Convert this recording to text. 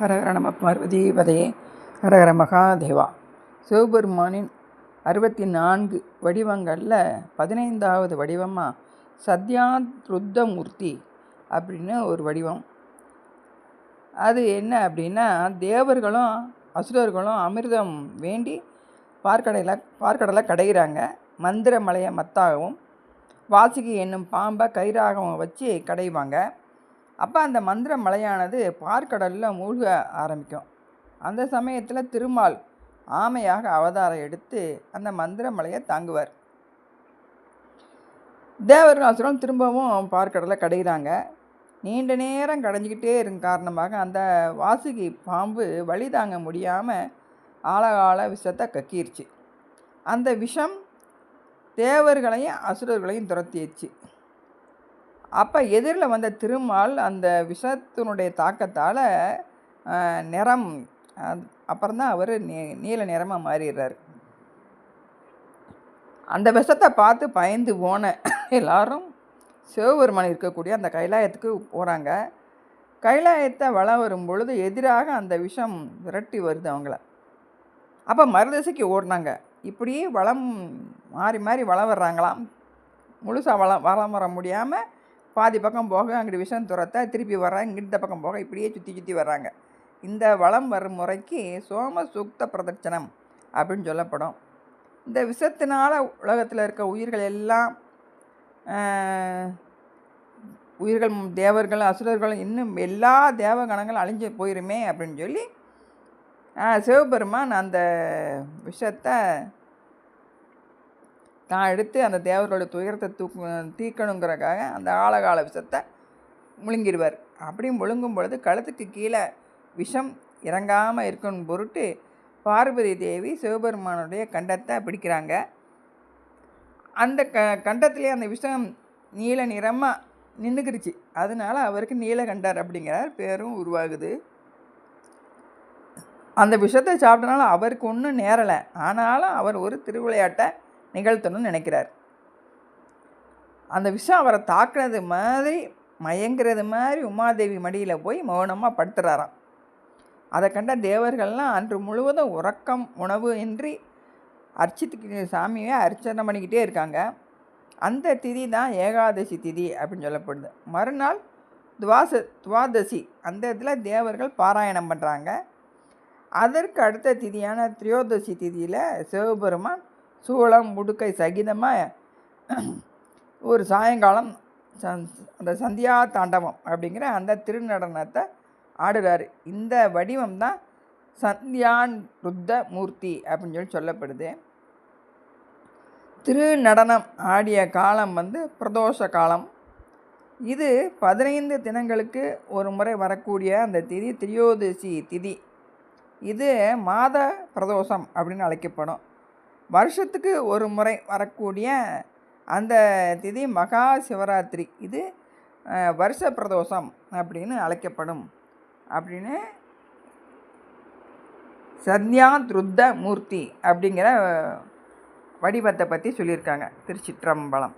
ஹரஹர நம பார்வதி பதையே ஹரஹர மகாதேவா. சிவபெருமானின் அறுபத்தி நான்கு வடிவங்களில் பதினைந்தாவது வடிவமாக சத்யாத்ருத்தமூர்த்தி அப்படின்னு ஒரு வடிவம். அது என்ன அப்படின்னா தேவர்களும் அசுரர்களும் அமிர்தம் வேண்டி பார்க்கடையில் பார்க்கடலை கடைகிறாங்க மந்திர மலையை மத்தாகவும் வாசுகி என்னும் பாம்பை கயிறாகவும் வச்சு கடைவாங்க. அப்போ அந்த மந்திர மலையானது பார்க்கடலில் மூழ்க ஆரம்பிக்கும். அந்த சமயத்தில் திருமால் ஆமையாக அவதாரம் எடுத்து அந்த மந்திர மலையை தாங்குவார். தேவர்கள் அசுரம் திரும்பவும் பார்க்கடலை கடைகிறாங்க. நீண்ட நேரம் கடைஞ்சிக்கிட்டே இருந்த காரணமாக அந்த வாசுகி பாம்பு வழி தாங்க முடியாமல் ஆழகால விஷத்தை கக்கிருச்சு. அந்த விஷம் தேவர்களையும் அசுரர்களையும் துரத்திடுச்சு. அப்போ எதிரில் வந்த திருமால் அந்த விஷத்தினுடைய தாக்கத்தால் நிறம் அப்புறம்தான் அவர் நீ நீல நிறமாக மாறிடுறார். அந்த விஷத்தை பார்த்து பயந்து போன எல்லாரும் சிவபெருமான் இருக்கக்கூடிய அந்த கைலாயத்துக்கு போகிறாங்க கைலாயத்தை வளம் வரும் பொழுது எதிராக அந்த விஷம் விரட்டி வருது அவங்கள. அப்போ மறுதிசைக்கு ஓடினாங்க. இப்படியே வளம் மாறி மாறி வளம் வர்றாங்களாம். முழுசாக வளம் வளம் வர முடியாமல் பாதி பக்கம் போக அங்கிட்டு விஷம் துரத்த திருப்பி வர்றாங்க இந்த பக்கம் போக இப்படியே சுற்றி சுற்றி வர்றாங்க. இந்த வளம் வரும் முறைக்கு சோம சூக்த பிரதட்சணம் அப்படின்னு சொல்லப்படும். இந்த விஷத்தினால் உலகத்தில் இருக்க உயிர்கள் எல்லாம் உயிர்கள் தேவர்கள் அசுரர்கள் இன்னும் எல்லா தேவகணங்களும் அழிஞ்சு போயிருமே அப்படின்னு சொல்லி சிவபெருமான் அந்த விஷத்தை தான் எடுத்து அந்த தேவர்களோட துயரத்தை தூக்கு தீக்கணுங்கிறக்காக அந்த ஆழகால விஷத்தை முழுங்கிடுவார் அப்படி முழுங்கும் பொழுது கழுத்துக்கு கீழே விஷம் இறங்காமல் இருக்கணும் பொருட்டு பார்வதி தேவி சிவபெருமானுடைய கண்டத்தை பிடிக்கிறாங்க. அந்த க கண்டத்துலேயே அந்த விஷம் நீல நிறமாக நின்றுக்கிருச்சு அதனால அவருக்கு நீலகண்டர் அப்படிங்கிறார். பேரும் உருவாகுது. அந்த விஷத்தை சாப்பிட்டனால அவருக்கு ஒன்றும் நேரலை. ஆனாலும் அவர் ஒரு திருவிளையாட்டை நிகழ்த்தணும்னு நினைக்கிறார். அந்த விஷம் அவரை தாக்குனது மாதிரி மயங்கிறது மாதிரி உமாதேவி மடியில் போய் மௌனமாக படுத்துறாராம். அதை கண்ட தேவர்கள்லாம் அன்று முழுவதும் உறக்கம் உணவு இன்றி அர்ச்சித்து சாமியை அர்ச்சனை பண்ணிக்கிட்டே இருக்காங்க. அந்த திதி தான் ஏகாதசி திதி அப்படின்னு சொல்லப்படுது. மறுநாள் துவாச துவாதசி அந்த இதில் தேவர்கள் பாராயணம் பண்ணுறாங்க அதற்கு அடுத்த திதியான திரியோதசி திதியில் சிவபெருமான் சூளம் முடுக்கை சகிதமாக ஒரு சாயங்காலம் அந்த சந்தியா தாண்டவம் அப்படிங்கிற அந்த திருநடனத்தை ஆடுறாரு. இந்த வடிவம் தான் சந்தியான் ருத்த மூர்த்தி அப்படின்னு சொல்லி சொல்லப்படுது. திருநடனம் ஆடிய காலம் வந்து பிரதோஷ காலம். இது பதினைந்து தினங்களுக்கு ஒரு முறை வரக்கூடிய அந்த திதி திரியோதசி திதி. இது மாத பிரதோஷம் அப்படின்னு அழைக்கப்படும். வருஷத்துக்கு ஒரு முறை வரக்கூடிய அந்த திதி மகா சிவராத்திரி. இது வருஷ பிரதோஷம் அப்படின்னு அழைக்கப்படும். அப்படின்னு சத்யாத்ருத்த மூர்த்தி அப்படிங்கிற வடிவத்தை பற்றி சொல்லியிருக்காங்க. திருச்சிற்றம்பலம்.